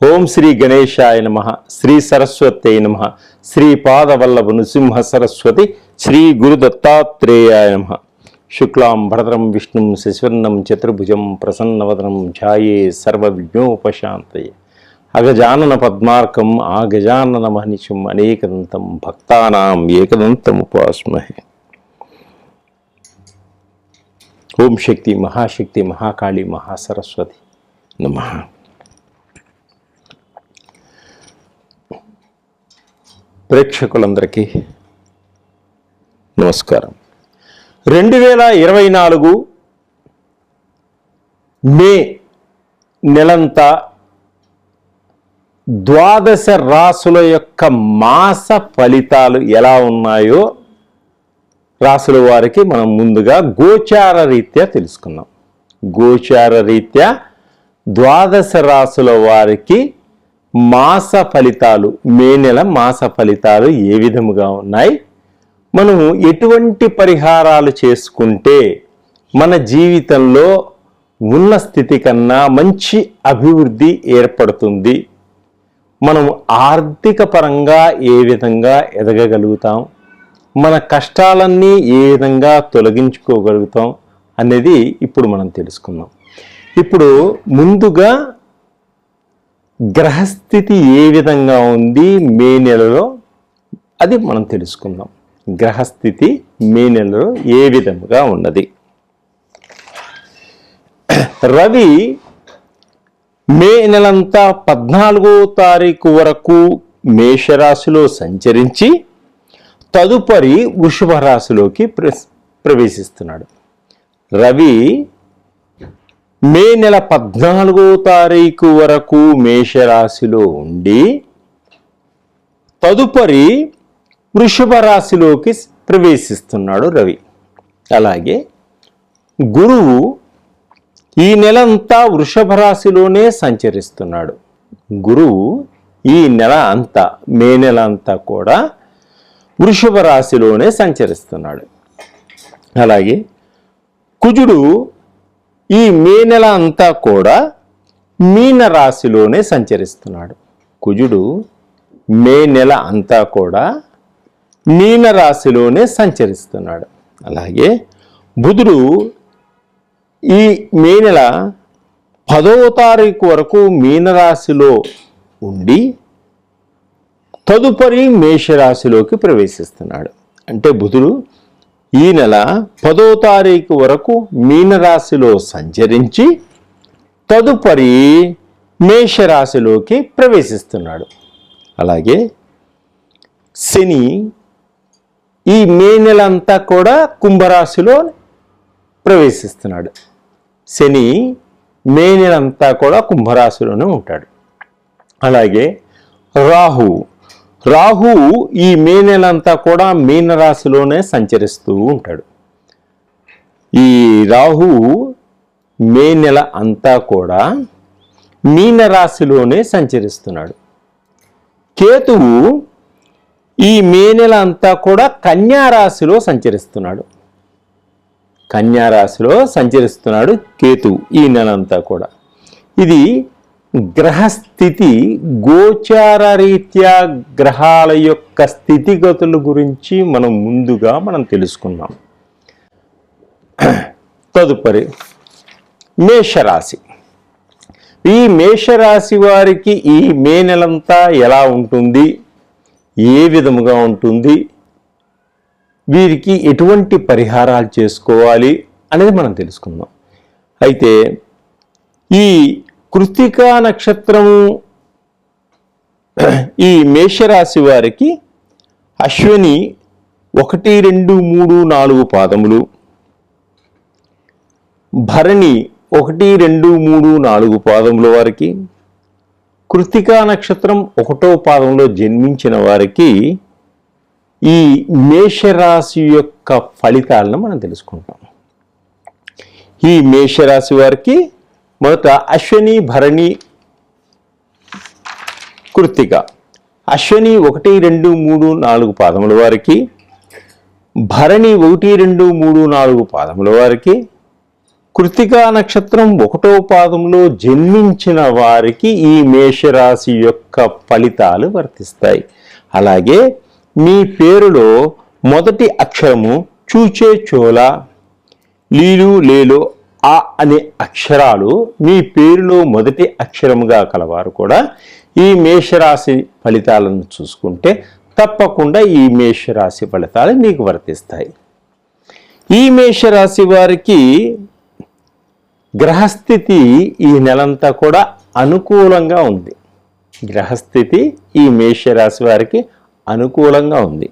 ఓం శ్రీ గణేశాయ నమ శ్రీ సరస్వతి నమ శ్రీ పాదవల్లభ నృసింహ సరస్వతి శ్రీ గురు దత్తాత్రేయాయ నమ. శుక్లాం భరతరం విష్ణుం శశివర్ణం చతుర్భుజం ప్రసన్నవదనం ఛాయే సర్వవిఘ్నోపశాంతయ. అగజానన పద్మార్కం ఆ గజానన మహనిషం అనేకదంతం భక్తానాం ఏకదంతం ఉపాస్మహే ఓం శక్తి మహాశక్తి మహాకాళి మహాసరస్వతి నమ. ప్రేక్షకులందరికీ నమస్కారం. రెండు వేల ఇరవై నాలుగు మే నెలంతా ద్వాదశ రాసుల యొక్క మాస ఫలితాలు ఎలా ఉన్నాయో రాసుల వారికి మనం ముందుగా గోచార రీత్యా తెలుసుకుందాం. గోచార రీత్యా ద్వాదశ రాసుల వారికి మాస ఫలితాలు మే నెల మాస ఫలితాలు ఏ విధముగా ఉన్నాయి? మనము ఎటువంటి పరిహారాలు చేసుకుంటే మన జీవితంలో ఉన్న స్థితి కన్నా మంచి అభివృద్ధి ఏర్పడుతుంది? మనం ఆర్థిక పరంగా ఏ విధంగా ఎదగగలుగుతాం? మన కష్టాలన్నీ ఏ విధంగా తొలగించుకోగలుగుతాం? అనేది ఇప్పుడు మనం తెలుసుకుందాం. ఇప్పుడు ముందుగా గ్రహస్థితి ఏ విధంగా ఉంది మే నెలలో? అది మనం తెలుసుకుందాం. గ్రహస్థితి మే నెలలో ఏ విధంగా ఉన్నది? రవి మే నెలంతా పద్నాలుగో తారీఖు వరకు మేషరాశిలో సంచరించి తదుపరి వృషభ రాశిలోకి ప్ర ప్రవేశిస్తున్నాడు. రవి మే నెల పద్నాలుగో తారీఖు వరకు మేషరాశిలో ఉండి తదుపరి వృషభ రాశిలోకి ప్రవేశిస్తున్నాడు రవి. అలాగే గురువు ఈ నెలంతా వృషభ రాశిలోనే సంచరిస్తున్నాడు. గురువు ఈ నెల అంతా మే నెల అంతా కూడా వృషభ రాశిలోనే సంచరిస్తున్నాడు. అలాగే కుజుడు ఈ మే నెల అంతా కూడా మీన రాశిలోనే సంచరిస్తున్నాడు. కుజుడు మే నెల అంతా కూడా మీన రాశిలోనే సంచరిస్తున్నాడు. అలాగే బుధుడు ఈ మే నెల పదవ తారీఖు వరకు మీనరాశిలో ఉండి తదుపరి మేషరాశిలోకి ప్రవేశిస్తున్నాడు. అంటే బుధుడు ఈ నెల పదో తారీఖు వరకు మీనరాశిలో సంచరించి తదుపరి మేషరాశిలోకి ప్రవేశిస్తున్నాడు. అలాగే శని ఈ మే నెల అంతా కూడా కుంభరాశిలో ప్రవేశిస్తున్నాడు. శని మే నెలంతా కూడా కుంభరాశిలోనే ఉంటాడు. అలాగే రాహు రాహు ఈ మే నెలంతా కూడా మీనరాశిలోనే సంచరిస్తూ ఉంటాడు. ఈ రాహు మే నెల అంతా కూడా మీనరాశిలోనే సంచరిస్తున్నాడు. కేతువు ఈ మే నెల అంతా కూడా కన్యారాశిలో సంచరిస్తున్నాడు. కన్యారాశిలో సంచరిస్తున్నాడు కేతు ఈ నెల అంతా కూడా. ఇది గ్రహస్థితి గోచార రీత్యా గ్రహాల యొక్క స్థితిగతుల గురించి మనం ముందుగా మనం తెలుసుకున్నాం. తదుపరి మేషరాశి. ఈ మేషరాశి వారికి ఈ మే నెలంతా ఎలా ఉంటుంది? ఏ విధముగా ఉంటుంది? వీరికి ఎటువంటి పరిహారాలు చేసుకోవాలి అనేది మనం తెలుసుకుందాం. అయితే ఈ కృతికా నక్షత్రము ఈ మేషరాశి వారికి అశ్విని ఒకటి రెండు మూడు నాలుగు పాదములు. భరణి ఒకటి రెండు మూడు నాలుగు పాదముల వారికి. కృతికా నక్షత్రం ఒకటో పాదంలో జన్మించిన వారికి ఈ మేషరాశి యొక్క ఫలితాలను మనం తెలుసుకుంటాం. ఈ మేషరాశి వారికి మొదట అశ్వని భరణి కృత్తిక అశ్వని ఒకటి రెండు మూడు నాలుగు పాదముల వారికి భరణి ఒకటి రెండు మూడు నాలుగు పాదముల వారికి కృతికా నక్షత్రం ఒకటో పాదంలో జన్మించిన వారికి ఈ మేషరాశి యొక్క ఫలితాలు వర్తిస్తాయి. అలాగే మీ పేరులో మొదటి అక్షరము చూచే చోల లీలు లేలో ఆ అనే అక్షరాలు మీ పేరులో మొదటి అక్షరముగా కలవారు కూడా ఈ మేషరాశి ఫలితాలను చూసుకుంటే తప్పకుండా ఈ మేషరాశి ఫలితాలు మీకు వర్తిస్తాయి. ఈ మేషరాశి వారికి గ్రహస్థితి ఈ నెలంతా కూడా అనుకూలంగా ఉంది. గ్రహస్థితి ఈ మేషరాశి వారికి అనుకూలంగా ఉంది.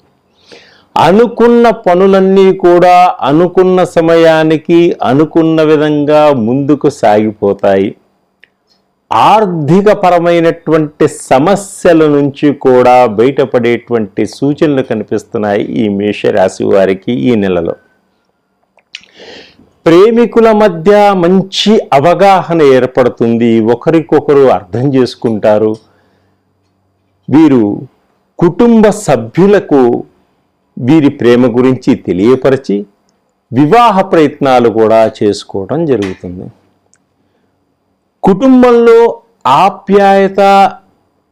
అనుకున్న పనులన్నీ కూడా అనుకున్న సమయానికి అనుకున్న విధంగా ముందుకు సాగిపోతాయి. ఆర్థికపరమైనటువంటి సమస్యల నుంచి కూడా బయటపడేటువంటి సూచనలు కనిపిస్తున్నాయి ఈ మేషరాశి వారికి ఈ నెలలో. ప్రేమికుల మధ్య మంచి అవగాహన ఏర్పడుతుంది. ఒకరికొకరు అర్థం చేసుకుంటారు. వీరు కుటుంబ సభ్యులకు వీరి ప్రేమ గురించి తెలియపరిచి వివాహ ప్రయత్నాలు కూడా చేసుకోవడం జరుగుతుంది. కుటుంబంలో ఆప్యాయత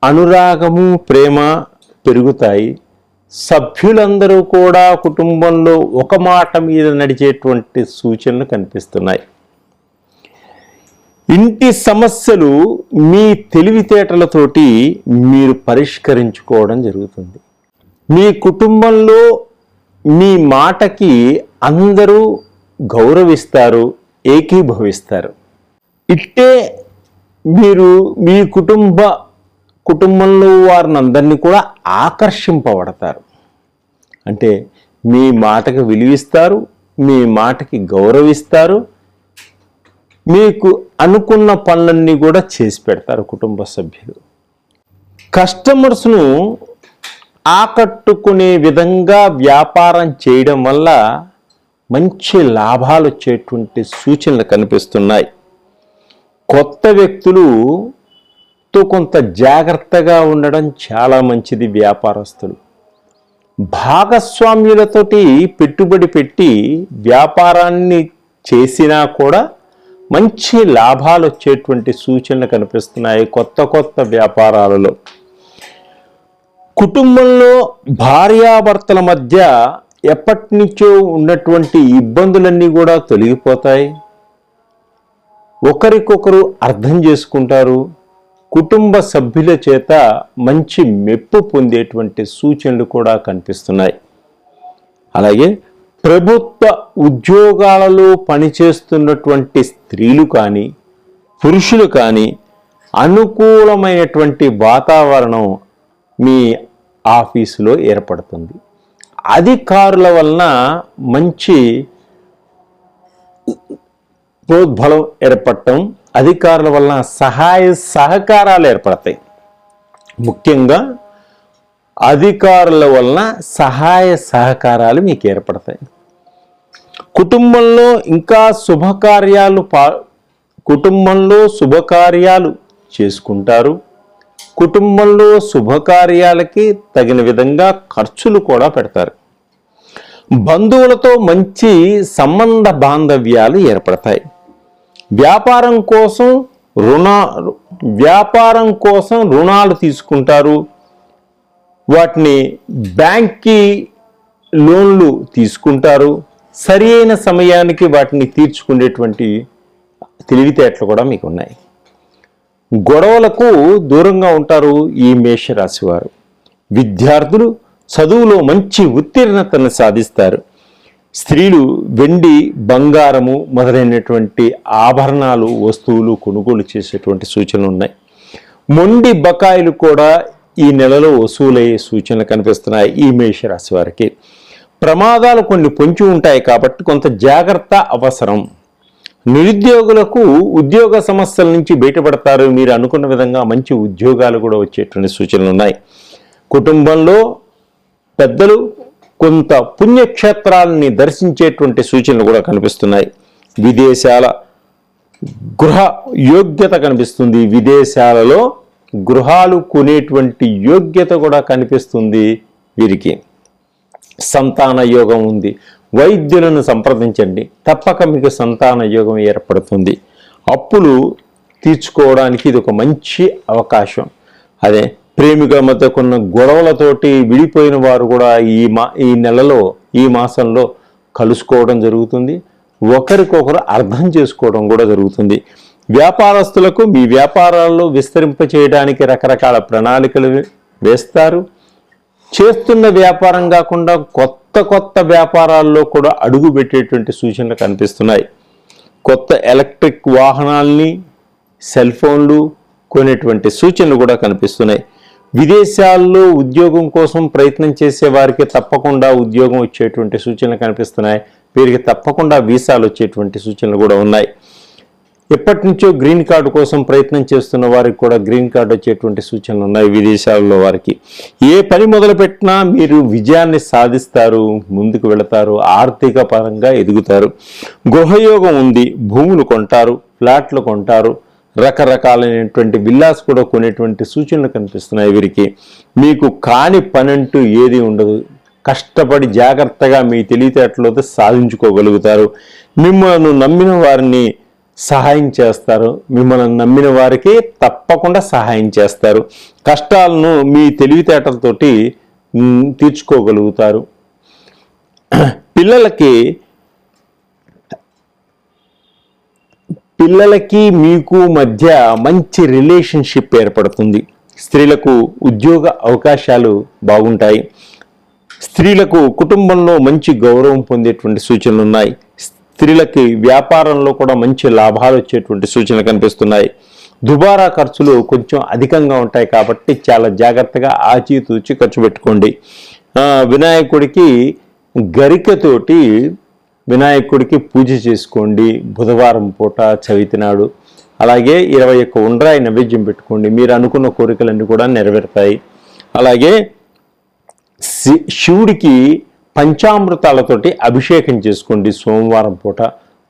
అనురాగము ప్రేమ పెరుగుతాయి. సభ్యులందరూ కూడా కుటుంబంలో ఒక మాట మీద నడిచేటువంటి సూచనలు కనిపిస్తున్నాయి. ఇంటి సమస్యలు మీ తెలివితేటలతోటి మీరు పరిష్కరించుకోవడం జరుగుతుంది. మీ కుటుంబంలో మీ మాటకి అందరూ గౌరవిస్తారు ఏకీభవిస్తారు. ఇట్టే మీరు మీ కుటుంబ కుటుంబంలో వారిని అందరినీ కూడా ఆకర్షింపబడతారు. అంటే మీ మాటకి విలువిస్తారు మీ మాటకి గౌరవిస్తారు మీకు అనుకున్న పనులన్నీ కూడా చేసి పెడతారు కుటుంబ సభ్యులు. కస్టమర్స్ను ఆకట్టుకునే విధంగా వ్యాపారం చేయడం వల్ల మంచి లాభాలు వచ్చేటువంటి సూచనలు కనిపిస్తున్నాయి. కొత్త వ్యక్తులుతో కొంత జాగ్రత్తగా ఉండడం చాలా మంచిది వ్యాపారస్తులు. భాగస్వామ్యులతోటి పెట్టుబడి పెట్టి వ్యాపారాన్ని చేసినా కూడా మంచి లాభాలు వచ్చేటువంటి సూచనలు కనిపిస్తున్నాయి కొత్త కొత్త వ్యాపారాలలో. కుటుంబంలో భార్యాభర్తల మధ్య ఎప్పటి నుంచో ఉన్నటువంటి ఇబ్బందులన్నీ కూడా తొలగిపోతాయి. ఒకరికొకరు అర్థం చేసుకుంటారు. కుటుంబ సభ్యుల చేత మంచి మెప్పు పొందేటువంటి సూచనలు కూడా కనిపిస్తున్నాయి. అలాగే ప్రభుత్వ ఉద్యోగాలలో పనిచేస్తున్నటువంటి స్త్రీలు కానీ పురుషులు కానీ అనుకూలమైనటువంటి వాతావరణం మీ ఆఫీసులో ఏర్పడుతుంది. అధికారుల వలన మంచి ప్రోద్బలం ఏర్పడటం అధికారుల వలన సహాయ సహకారాలు ఏర్పడతాయి. ముఖ్యంగా అధికారుల వలన సహాయ సహకారాలు మీకు ఏర్పడతాయి. కుటుంబంలో ఇంకా శుభకార్యాలు పా కుటుంబంలో శుభకార్యాలు చేసుకుంటారు. కుటుంబంలో శుభకార్యాలకి తగిన విధంగా ఖర్చులు కూడా పెడతారు. బంధువులతో మంచి సంబంధ బాంధవ్యాలు ఏర్పడతాయి. వ్యాపారం కోసం రుణ వ్యాపారం కోసం రుణాలు తీసుకుంటారు. వాటిని బ్యాంక్కి లోన్లు తీసుకుంటారు. సరి అయిన సమయానికి వాటిని తీర్చుకునేటువంటి తెలివితేటలు కూడా మీకు ఉన్నాయి. గొడవలకు దూరంగా ఉంటారు ఈ మేషరాశి వారు విద్యార్థులు చదువులో మంచి ఉత్తీర్ణతను సాధిస్తారు. స్త్రీలు వెండి బంగారము మొదలైనటువంటి ఆభరణాలు వస్తువులు కొనుగోలు చేసేటువంటి సూచనలు ఉన్నాయి. మొండి బకాయిలు కూడా ఈ నెలలో వసూలయ్యే సూచనలు కనిపిస్తున్నాయి ఈ మేషరాశి వారికి ప్రమాదాలు కొన్ని పొంచి ఉంటాయి కాబట్టి కొంత జాగ్రత్త అవసరం. నిరుద్యోగులకు ఉద్యోగ సమస్యల నుంచి బయటపడతారు మీరు అనుకున్న విధంగా మంచి ఉద్యోగాలు కూడా వచ్చేటువంటి సూచనలు ఉన్నాయి. కుటుంబంలో పెద్దలు కొంత పుణ్యక్షేత్రాలని దర్శించేటువంటి సూచనలు కూడా కనిపిస్తున్నాయి. విదేశాల గృహ యోగ్యత కనిపిస్తుంది. విదేశాలలో గృహాలు కొనేటువంటి యోగ్యత కూడా కనిపిస్తుంది వీరికి. సంతాన యోగం ఉంది. వైద్యులను సంప్రదించండి. తప్పక మీకు సంతాన యోగం ఏర్పడుతుంది. అప్పులు తీర్చుకోవడానికి ఇది ఒక మంచి అవకాశం. అదే ప్రేమికుల మధ్య కొన్న గొడవలతోటి విడిపోయిన వారు కూడా ఈ మా ఈ నెలలో ఈ మాసంలో కలుసుకోవడం జరుగుతుంది. ఒకరికొకరు అర్థం చేసుకోవడం కూడా జరుగుతుంది. వ్యాపారస్తులకు మీ వ్యాపారాల్లో విస్తరింప చేయడానికి రకరకాల ప్రణాళికలు వేస్తారు. చేస్తున్న వ్యాపారం కాకుండా కొత్త కొత్త వ్యాపారాల్లో కూడా అడుగు పెట్టేటువంటి సూచనలు కనిపిస్తున్నాయి. కొత్త ఎలక్ట్రిక్ వాహనాల్ని సెల్ ఫోన్లు కొనేటువంటి సూచనలు కూడా కనిపిస్తున్నాయి. విదేశాల్లో ఉద్యోగం కోసం ప్రయత్నం చేసే వారికి తప్పకుండా ఉద్యోగం వచ్చేటువంటి సూచనలు కనిపిస్తున్నాయి. వీరికి తప్పకుండా వీసాలు వచ్చేటువంటి సూచనలు కూడా ఉన్నాయి. ఎప్పటి నుంచో గ్రీన్ కార్డు కోసం ప్రయత్నం చేస్తున్న వారికి కూడా గ్రీన్ కార్డు వచ్చేటువంటి సూచనలు ఉన్నాయి విదేశాల్లో వారికి. ఏ పని మొదలుపెట్టినా మీరు విజయాన్ని సాధిస్తారు ముందుకు వెళతారు ఆర్థిక పరంగా ఎదుగుతారు. గృహయోగం ఉంది భూములు కొంటారు ఫ్లాట్లు కొంటారు రకరకాలైనటువంటి విల్లాస్ కూడా కొనేటువంటి సూచనలు కనిపిస్తున్నాయి వీరికి. మీకు కాని పనంటూ ఏది ఉండదు. కష్టపడి జాగ్రత్తగా మీ తెలివితేటలతో సాధించుకోగలుగుతారు. మిమ్మల్ని నమ్మిన వారిని సహాయం చేస్తారు. మిమ్మల్ని నమ్మిన వారికి తప్పకుండా సహాయం చేస్తారు. కష్టాలను మీ తెలివితేటలతోటి తీర్చుకోగలుగుతారు. పిల్లలకి పిల్లలకి మీకు మధ్య మంచి రిలేషన్షిప్ ఏర్పడుతుంది. స్త్రీలకు ఉద్యోగ అవకాశాలు బాగుంటాయి. స్త్రీలకు కుటుంబంలో మంచి గౌరవం పొందేటువంటి సూచనలు ఉన్నాయి స్త్రీలకి వ్యాపారంలో కూడా మంచి లాభాలు వచ్చేటువంటి సూచనలు కనిపిస్తున్నాయి. దుబారా ఖర్చులు కొంచెం అధికంగా ఉంటాయి కాబట్టి చాలా జాగ్రత్తగా ఆచితూచి ఖర్చు పెట్టుకోండి. వినాయకుడికి గరికతోటి వినాయకుడికి పూజ చేసుకోండి. బుధవారం పూట చవితి నాడు. అలాగే ఇరవై ఒక్క ఉండ్రాయి నైవేద్యం పెట్టుకోండి. మీరు అనుకున్న కోరికలన్నీ కూడా నెరవేరుతాయి. అలాగే శివుడికి పంచామృతాలతోటి అభిషేకం చేసుకోండి సోమవారం పూట.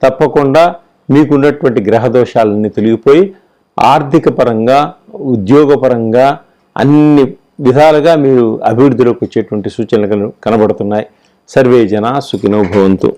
తప్పకుండా మీకున్నటువంటి గ్రహ దోషాలన్నీ తొలగిపోయి ఆర్థిక పరంగా ఉద్యోగపరంగా అన్ని విధాలుగా మీరు అభివృద్ధిలోకి వచ్చేటువంటి సూచనలు కన- కనబడుతున్నాయి. సర్వే జన సుఖినో భవంతు.